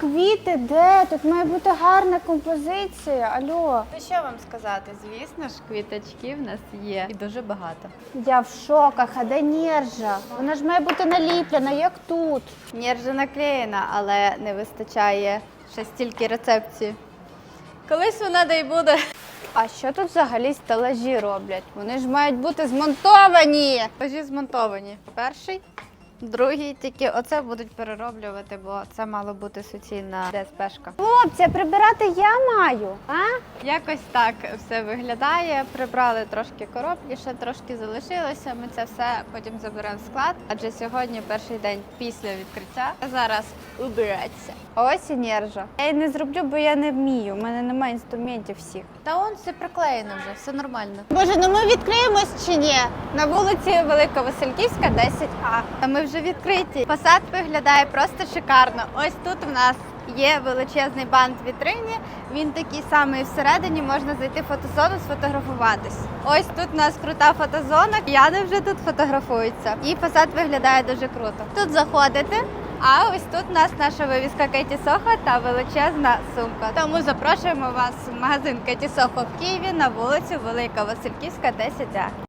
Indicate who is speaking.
Speaker 1: квіти де? Тут має бути гарна композиція. Алло.
Speaker 2: Ну що вам сказати? Звісно ж, квіточки в нас є і дуже багато.
Speaker 1: Я в шоках, а де нержа? Вона ж має бути наліплена, як тут.
Speaker 2: Нержа наклеєна, але не вистачає ще стільки рецепції. Колись вона да й буде.
Speaker 1: А що тут взагалі стелажі роблять? Вони ж мають бути змонтовані.
Speaker 2: Пажі змонтовані. Перший, другий, тільки оце будуть перероблювати, бо це мало бути суцільна ДСПшка.
Speaker 1: Хлопці, прибирати я маю. А?
Speaker 2: Якось так все виглядає. Прибрали трошки коробки, ще трошки залишилося. Ми це все потім заберемо в склад. Адже сьогодні перший день після відкриття. Зараз убиратися.
Speaker 1: Ось і нержа. Я її не зроблю, бо я не вмію. У мене немає інструментів всіх.
Speaker 2: Та он все приклеєно вже, все нормально.
Speaker 1: Боже, ну ми відкриємось чи ні? На вулиці Великовасильківська, 10А.
Speaker 2: А ми вже відкриті. Фасад виглядає просто шикарно. Ось тут в нас є величезний бант в вітрині. Він такий самий всередині. Можна зайти в фотозону, сфотографуватись. Ось тут у нас крута фотозона. Яни вже тут фотографуються. І фасад виглядає дуже круто. Тут заходите. А ось тут у нас наша вивіска Кеті Сохо та величезна сумка. Тому запрошуємо вас в магазин Кеті Сохо в Києві на вулицю Велика Васильківська, 10А.